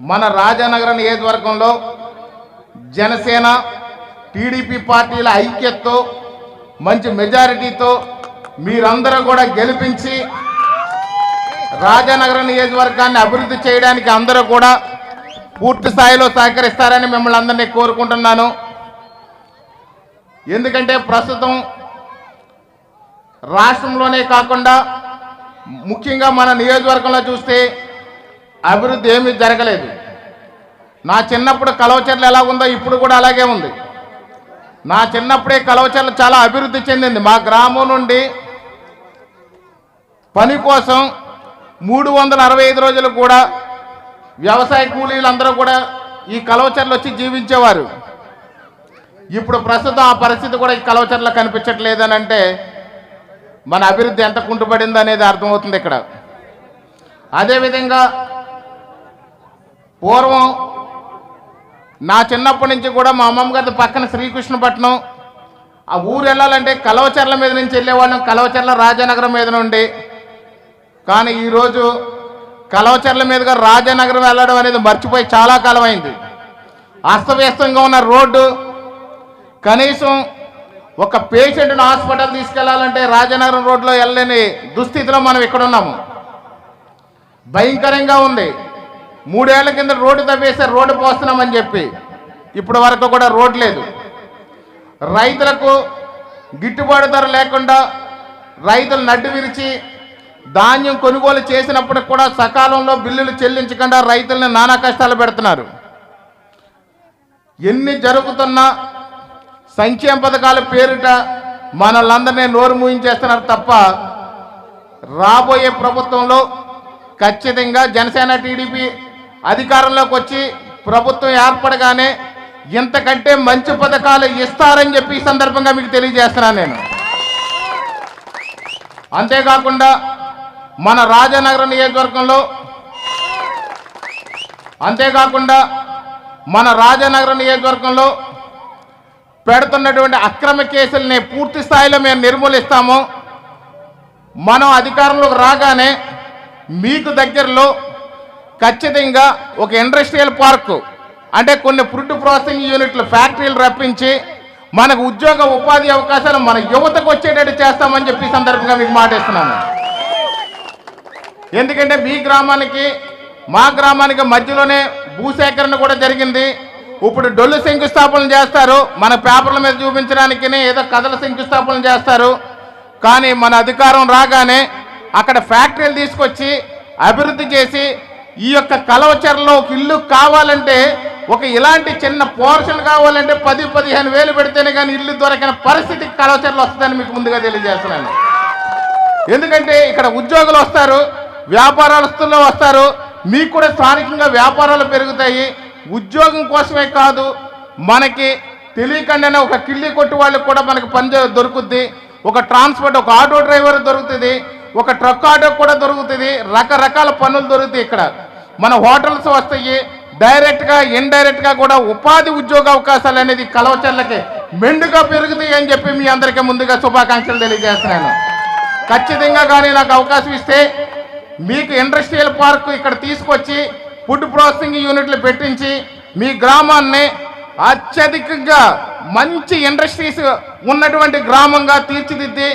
మన రాజానగర నియోజకవర్గంలో జనసేన టీడీపీ పార్టీల ఐక్యతతో మంచి మెజారిటీతో మీరందరూ కూడా గెలిపించి రాజానగర నియోజకవర్గాన్ని అభివృద్ధి చేయడానికి అందరూ కూడా పూర్తి స్థాయిలో సహకరిస్తారని మిమ్మల్ని అందరినీ కోరుకుంటున్నాను. ఎందుకంటే ప్రస్తుతం రాష్ట్రంలోనే కాకుండా ముఖ్యంగా మన నియోజకవర్గంలో చూస్తే అభివృద్ధి ఏమీ జరగలేదు. నా చిన్నప్పుడు కలవచర్లు ఎలా ఉందో ఇప్పుడు కూడా అలాగే ఉంది. నా చిన్నప్పుడే కలవచర్లు చాలా అభివృద్ధి చెందింది. మా గ్రామం నుండి పని కోసం మూడు వందల అరవై ఐదు రోజులు కూడా వ్యవసాయ కూలీలందరూ కూడా ఈ కలవచర్లు వచ్చి జీవించేవారు. ఇప్పుడు ప్రస్తుతం ఆ పరిస్థితి కూడా ఈ కలవచర్లు కనిపించట్లేదని అంటే మన అభివృద్ధి ఎంత కుంటుపడింది అనేది అర్థమవుతుంది ఇక్కడ. అదేవిధంగా పూర్వం నా చిన్నప్పటి నుంచి కూడా మా అమ్మమ్మ గారి పక్కన శ్రీకృష్ణపట్నం. ఆ ఊరు వెళ్ళాలంటే కలవచర్ల మీద నుంచి వెళ్ళేవాళ్ళం. కలవచర్ల రాజానగరం మీద నుండి. కానీ ఈరోజు కలవచర్ల మీదుగా రాజానగరం వెళ్ళడం అనేది మర్చిపోయి చాలా కాలం అయింది అస్తవ్యస్తంగా ఉన్న రోడ్డు కనీసం ఒక పేషెంట్ను హాస్పిటల్ తీసుకెళ్ళాలంటే రాజానగరం రోడ్లో వెళ్ళలేని దుస్థితిలో మనం ఇక్కడ ఉన్నాము. భయంకరంగా ఉంది. మూడేళ్ళ కింద రోడ్డు తవ్వేస్తే రోడ్డు పోస్తున్నామని చెప్పి ఇప్పటి వరకు కూడా రోడ్ లేదు. రైతులకు గిట్టుబాటు ధర లేకుండా రైతులు నడ్డు విరిచి ధాన్యం కొనుగోలు చేసినప్పటికి కూడా సకాలంలో బిల్లులు చెల్లించకుండా రైతుల్ని నానా కష్టాలు పెడుతున్నారు. ఎన్ని జరుగుతున్నా సంక్షేమ పథకాల పేరిట మనల్ందరినీ నోరు మూయించేస్తున్నారు తప్ప రాబోయే ప్రభుత్వంలో ఖచ్చితంగా జనసేన టీడీపీ అధికారంలోకి వచ్చి ప్రభుత్వం ఏర్పడగానే ఇంతకంటే మంచి పథకాలు ఇస్తారని చెప్పి ఈ సందర్భంగా మీకు తెలియజేస్తున్నాను నేను. అంతేకాకుండా మన రాజానగర నియోజకవర్గంలో అంతేకాకుండా మన రాజానగర నియోజకవర్గంలో పెడుతున్నటువంటి అక్రమ కేసుల్ని పూర్తి స్థాయిలో మేము నిర్మూలిస్తాము. మనం అధికారంలోకి రాగానే మీకు దగ్గరలో ఖచ్చితంగా ఒక ఇండస్ట్రియల్ పార్కు అంటే కొన్ని ఫుడ్ ప్రాసెసింగ్ యూనిట్లు ఫ్యాక్టరీలు రప్పించి మనకు ఉద్యోగ ఉపాధి అవకాశాలు మన యువతకు వచ్చేటట్టు చేస్తామని చెప్పి సందర్భంగా మీకు మాటిస్తున్నాను ఎందుకంటే మీ గ్రామానికి మా గ్రామానికి మధ్యలోనే భూసేకరణ కూడా జరిగింది. ఇప్పుడు డొల్లు శంకుస్థాపన చేస్తారు. మన పేపర్ల మీద చూపించడానికి ఏదో కథల శంకుస్థాపన చేస్తారు. కానీ మన అధికారం రాగానే అక్కడ ఫ్యాక్టరీలు తీసుకొచ్చి అభివృద్ధి చేసి ఈ యొక్క కలవచరలో ఒక ఇల్లు కావాలంటే ఒక ఇలాంటి చిన్న పోర్షన్ కావాలంటే పది పదిహేను వేలు పెడితేనే కానీ ఇల్లు దొరకని పరిస్థితి కలవచరలు వస్తుందని మీకు ముందుగా తెలియజేస్తున్నాను. ఎందుకంటే ఇక్కడ ఉద్యోగులు వస్తారు వ్యాపారస్తులు వస్తారు మీకు కూడా స్థానికంగా వ్యాపారాలు పెరుగుతాయి. ఉద్యోగం కోసమే కాదు మనకి తెలియకుండానే ఒక కిల్లి కొట్టు వాళ్ళకి కూడా మనకి పని దొరుకుద్ది. ఒక ట్రాన్స్పోర్ట్ ఒక ఆటో డ్రైవర్ దొరుకుతుంది. ఒక ట్రక్ ఆటో కూడా దొరుకుతుంది. రకరకాల పనులు దొరుకుతాయి ఇక్కడ. మన హోటల్స్ వస్తాయి. డైరెక్ట్గా ఇండైరెక్ట్గా కూడా ఉపాధి ఉద్యోగ అవకాశాలు అనేది కలవచర్లకి మెండుగా పెరుగుతాయి అని చెప్పి మీ అందరికీ ముందుగా శుభాకాంక్షలు తెలియజేస్తున్నాను. ఖచ్చితంగా కానీ నాకు అవకాశం ఇస్తే మీకు ఇండస్ట్రియల్ పార్క్ ఇక్కడ తీసుకొచ్చి ఫుడ్ ప్రాసెసింగ్ యూనిట్లు పెట్టించి మీ గ్రామాన్ని అత్యధికంగా మంచి ఇండస్ట్రీస్ ఉన్నటువంటి గ్రామంగా తీర్చిదిద్ది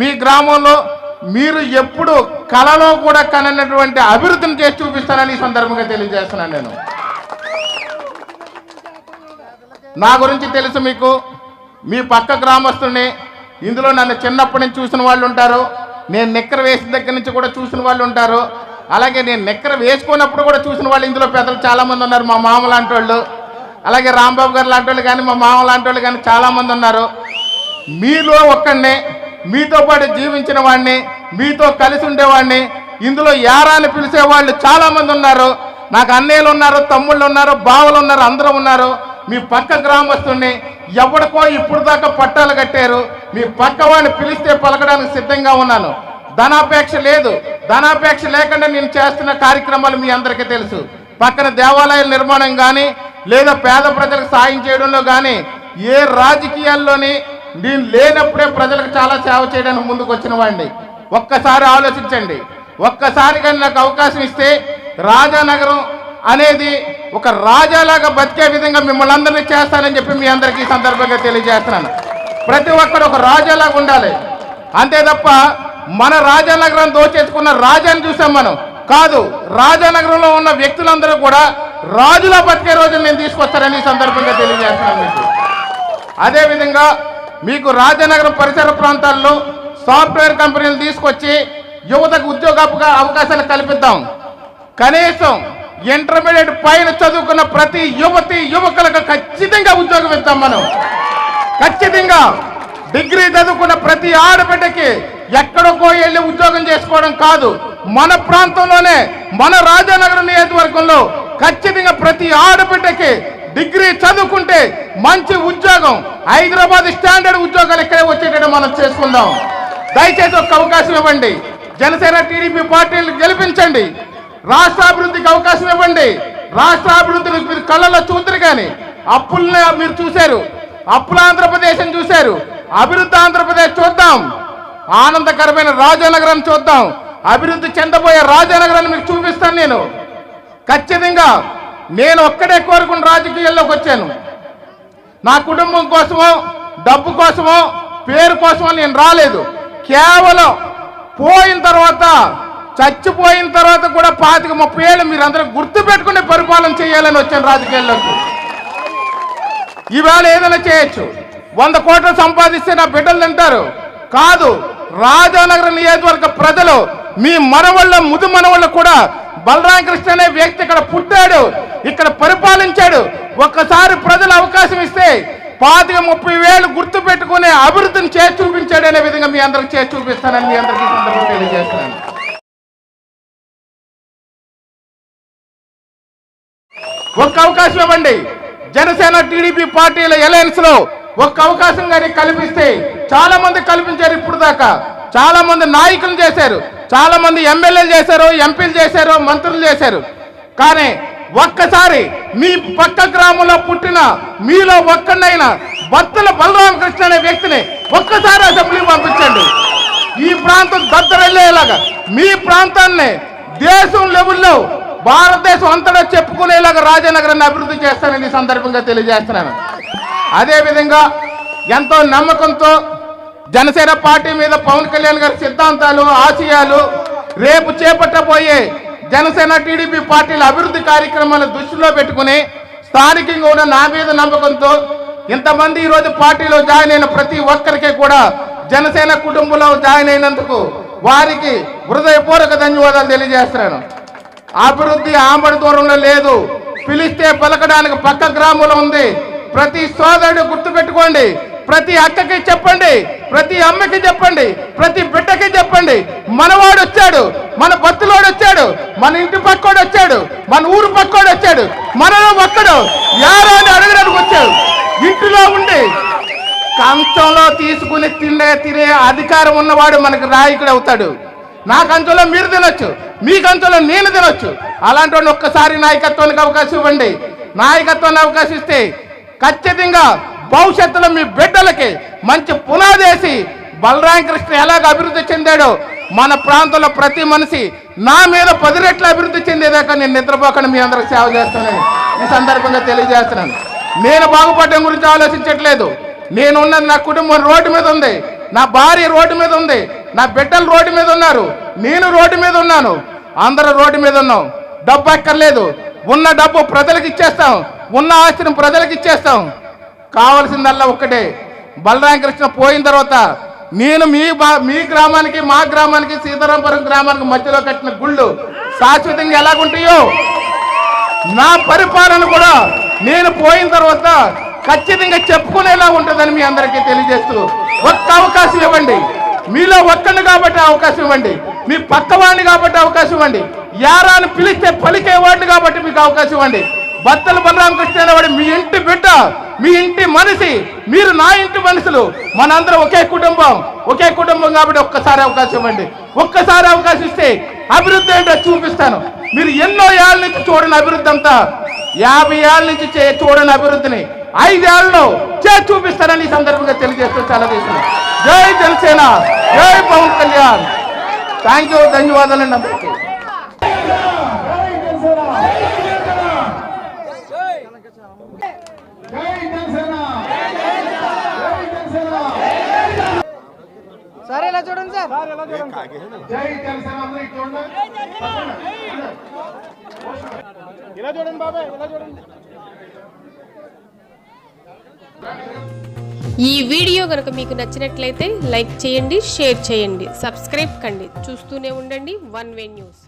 మీ గ్రామంలో మీరు ఎప్పుడు కళలో కూడా కననటువంటి అభివృద్ధిని చేసి చూపిస్తానని ఈ సందర్భంగా తెలియజేస్తున్నాను నేను. నా గురించి తెలుసు మీకు. మీ పక్క గ్రామస్తుల్ని ఇందులో నన్ను చిన్నప్పటి నుంచి చూసిన వాళ్ళు ఉంటారు. నేను నిక్కర వేసిన దగ్గర నుంచి కూడా చూసిన వాళ్ళు ఉంటారు. అలాగే నేను నిక్కర వేసుకున్నప్పుడు కూడా చూసిన వాళ్ళు ఇందులో పెద్దలు చాలామంది ఉన్నారు మా మామ లాంటి వాళ్ళు. అలాగే రాంబాబు గారు లాంటి వాళ్ళు కానీ మా మామ లాంటి వాళ్ళు కానీ చాలామంది ఉన్నారు. మీలో ఒక్కడిని మీతో పాటు జీవించిన వాడిని మీతో కలిసి ఉండేవాడిని ఇందులో యారాన్ని పిలిచేవాళ్ళు పిలిచే వాళ్ళు ఉన్నారు. నాకు అన్నయ్యలు ఉన్నారు తమ్ముళ్ళు ఉన్నారు బావలు ఉన్నారు అందరూ ఉన్నారు. మీ పక్క గ్రామస్తుల్ని ఎవడికో ఇప్పుడు దాకా పట్టాలు కట్టారు. మీ పక్క వాడిని పిలిస్తే పలకడానికి సిద్ధంగా ఉన్నాను. ధనాపేక్ష లేదు. ధనాపేక్ష లేకుండా నేను చేస్తున్న కార్యక్రమాలు మీ అందరికీ తెలుసు. పక్కన దేవాలయాల నిర్మాణం కానీ లేదా పేద ప్రజలకు సాయం చేయడంలో కానీ ఏ రాజకీయాల్లోని నేను లేనప్పుడే ప్రజలకు చాలా సేవ చేయడానికి ముందుకు వచ్చిన వాడిని. ఒక్కసారి ఆలోచించండి. ఒక్కసారి కానీ నాకు అవకాశం ఇస్తే రాజానగరం అనేది ఒక రాజాలాగా బతికే విధంగా మిమ్మల్ని అందరినీ చేస్తానని చెప్పి మీ అందరికీ ఈ సందర్భంగా తెలియజేస్తున్నాను. ప్రతి ఒక్కరు ఒక రాజాలాగా ఉండాలి. అంతే తప్ప మన రాజానగరం దోచేసుకున్న రాజాని చూసాం మనం. కాదు రాజానగరంలో ఉన్న వ్యక్తులందరూ కూడా రాజులా బతికే రోజులు నేను తీసుకొస్తారని ఈ సందర్భంగా తెలియజేస్తున్నాను మీకు. అదేవిధంగా మీకు రాజనగరం పరిసర ప్రాంతాల్లో సాఫ్ట్వేర్ కంపెనీలు తీసుకొచ్చి యువతకు ఉద్యోగ అవకాశాలు కల్పిద్దాం. కనీసం ఇంటర్మీడియట్ పైన చదువుకున్న ప్రతి యువతి యువకులకు ఖచ్చితంగా ఉద్యోగం ఇద్దాం మనం. ఖచ్చితంగా డిగ్రీ చదువుకున్న ప్రతి ఆడబిడ్డకి ఎక్కడికో వెళ్ళి ఉద్యోగం చేసుకోవడం కాదు. మన ప్రాంతంలోనే మన రాజానగరం నియోజకవర్గంలో ఖచ్చితంగా ప్రతి ఆడబిడ్డకి డిగ్రీ చదువుకుంటే మంచి ఉద్యోగం. హైదరాబాద్ స్టాండర్డ్ ఉద్యోగాలు ఇక్కడే వచ్చేటట్టు మనం చేసుకుందాం. దయచేసి ఒక అవకాశం ఇవ్వండి. జనసేన టీడీపీ పార్టీలు గెలిపించండి. రాష్ట్ర అభివృద్ధికి అవకాశం ఇవ్వండి. రాష్ట్ర అభివృద్ధిని మీరు కళ్ళలో చూద్దరు కానీ అప్పుల్ని మీరు చూశారు. అప్పుల ఆంధ్రప్రదేశ్ అని చూశారు. అభివృద్ధి ఆంధ్రప్రదేశ్ చూద్దాం. ఆనందకరమైన రాజానగరం చూద్దాం. అభివృద్ధి చెందబోయే రాజానగరాన్ని మీకు చూపిస్తాను నేను. ఖచ్చితంగా నేను ఒక్కడే కోరుకున్న రాజకీయాల్లోకి వచ్చాను. నా కుటుంబం కోసమో డబ్బు కోసమో పేరు కోసమో నేను రాలేదు. కేవలం పోయిన తర్వాత చచ్చిపోయిన తర్వాత కూడా పాతిక ముప్పై ఏళ్ళు మీరు అందరూ గుర్తు పెట్టుకుని పరిపాలన చేయాలని వచ్చాను రాజకీయాల్లోకి. ఈవేళ ఏదైనా చేయొచ్చు. వంద కోట్లు సంపాదిస్తే నా బిడ్డలు తింటారు. కాదు రాజానగర నియోజకవర్గ ప్రజలు మీ మనవళ్ళ ముదు మనవళ్ళ కూడా బలరామ కృష్ణ అనే వ్యక్తి ఇక్కడ పుట్టాడు ఇక్కడ పరిపాలించాడు. ఒక్కసారి ప్రజలు అవకాశం ఇస్తే పాతిక ముప్పై వేలు గుర్తు పెట్టుకునే అభివృద్ధిని చేసి చూపించాడు అనే విధంగా మీ అందరికి చేసి చూపిస్తానని మీ అందరికీ ఈ తెలియజేస్తున్నాను. ఒక్క అవకాశం ఇవ్వండి. జనసేన టీడీపీ పార్టీల అలయన్స్లో ఒక్క అవకాశం కానీ కల్పిస్తే చాలా మంది కల్పించారు ఇప్పుడు దాకా చాలా మంది నాయకులు చేశారు. చాలా మంది ఎమ్మెల్యేలు చేశారు ఎంపీలు చేశారు మంత్రులు చేశారు. కానీ ఒక్కసారి మీ పక్క గ్రామంలో పుట్టిన మీలో ఒక్కడైనా భక్తుల బలరామకృష్ణ అనే వ్యక్తిని ఒక్కసారి అసెంబ్లీకి పంపించండి. ఈ ప్రాంతం దద్దరెళ్ళేలాగా మీ ప్రాంతాన్ని దేశం లెవెల్లో భారతదేశం అంతటా చెప్పుకునేలాగా రాజానగరాన్ని అభివృద్ధి చేస్తానని ఈ సందర్భంగా తెలియజేస్తున్నాను. అదేవిధంగా ఎంతో నమ్మకంతో జనసేన పార్టీ మీద పవన్ కళ్యాణ్ గారి సిద్ధాంతాలు ఆశయాలు రేపు చేపట్టబోయే జనసేన టీడీపీ పార్టీల అభివృద్ధి కార్యక్రమాలు దృష్టిలో పెట్టుకుని స్థానికంగా ఉన్న నా మీద నమ్మకంతో ఇంతమంది ఈరోజు పార్టీలో జాయిన్ అయిన ప్రతి ఒక్కరికి కూడా జనసేన కుటుంబంలో జాయిన్ అయినందుకు వారికి హృదయపూర్వక ధన్యవాదాలు తెలియజేస్తున్నాను. అభివృద్ధి ఆంబడి దూరంలో లేదు. పిలిస్తే పలకడానికి పక్క గ్రామంలో ఉంది. ప్రతి సోదరుడు గుర్తుపెట్టుకోండి. ప్రతి అక్కకి చెప్పండి ప్రతి అమ్మకి చెప్పండి ప్రతి బిడ్డకి చెప్పండి. మనవాడు వచ్చాడు మన బతులోడు వచ్చాడు మన ఇంటి పక్కోడు వచ్చాడు మన ఊరు పక్కోడు వచ్చాడు మనలో ఒక్కడు యారో అని అడగడానికి వచ్చాడు. ఇంటిలో ఉండి కంచంలో తీసుకుని తినే తినే అధికారం ఉన్నవాడు మనకు నాయకుడు అవుతాడు. నా కంచంలో మీరు తినొచ్చు మీ కంచంలో నేను తినొచ్చు. అలాంటి వాడిని ఒక్కసారి నాయకత్వానికి అవకాశం ఇవ్వండి. నాయకత్వాన్ని అవకాశం ఇస్తే ఖచ్చితంగా భవిష్యత్తులో మీ బిడ్డలకి మంచి పునాదేసి బలరామ కృష్ణ ఎలాగ అభివృద్ధి చెందాడో మన ప్రాంతంలో ప్రతి మనిషి నా మీద పది రెట్లు అభివృద్ధి చెందేదాకా నేను నిద్రపోకుండా మీ అందరికి సేవ చేస్తానని ఈ సందర్భంగా తెలియజేస్తున్నాను. నేను బాగుపడడం గురించి ఆలోచించట్లేదు. నేను ఉన్నది నా కుటుంబం రోడ్డు మీద ఉంది. నా భార్య రోడ్డు మీద ఉంది. నా బిడ్డలు రోడ్డు మీద ఉన్నారు. నేను రోడ్డు మీద ఉన్నాను. అందరూ రోడ్డు మీద ఉన్నాం. డబ్బు ఎక్కర్లేదు ఉన్న డబ్బు ప్రజలకు ఇచ్చేస్తాం. ఉన్న ఆస్తిని ప్రజలకు ఇచ్చేస్తాం. కావలసిందల్లా ఒక్కటే. బలరామకృష్ణ పోయిన తర్వాత నేను మీ మీ గ్రామానికి మా గ్రామానికి సీతారాంపురం గ్రామానికి మధ్యలో కట్టిన గుళ్ళు శాశ్వతంగా ఎలాగుంటాయో నా పరిపాలన కూడా నేను పోయిన తర్వాత ఖచ్చితంగా చెప్పుకునేలా ఉంటుందని మీ అందరికీ తెలియజేస్తూ ఒక్క అవకాశం ఇవ్వండి. మీలో ఒక్కడిని కాబట్టి అవకాశం ఇవ్వండి. మీ పక్కవాడిని కాబట్టి అవకాశం ఇవ్వండి. యారాన్ని పిలిస్తే పలికేవాడిని కాబట్టి మీకు అవకాశం ఇవ్వండి. బత్తల బలరామకృష్ణ అనేవాడు మీ ఇంటి బిడ్డ. మీ ఇంటి మనిషి మీరు నా ఇంటి మనుషులు మనందరం ఒకే కుటుంబం ఒకే కుటుంబం కాబట్టి ఒక్కసారి అవకాశం ఇవ్వండి. ఒక్కసారి అవకాశం ఇస్తే అభివృద్ధి ఏంటో చూపిస్తాను. మీరు ఎన్నో ఏళ్ళ నుంచి చూడని అభివృద్ధి అంతా యాభై ఏళ్ళ నుంచి చే చూడని అభివృద్ధిని ఐదేళ్ళలో చే చూపిస్తానని ఈ సందర్భంగా తెలియజేస్తూ చాలా చేసిన జై జనసేన జై పవన్ కళ్యాణ్. థ్యాంక్ యూ ధన్యవాదాలండి అందరికీ జై జనసేన జై జనసేన సార్ ఇలా చూడండి సార్. ఇలా చూడండి బాబాయ్ ఇలా చూడండి. ఈ వీడియో కనుక మీకు నచ్చినట్లయితే లైక్ చేయండి షేర్ చేయండి సబ్స్క్రైబ్ కండి. చూస్తూనే ఉండండి వన్ వే న్యూస్.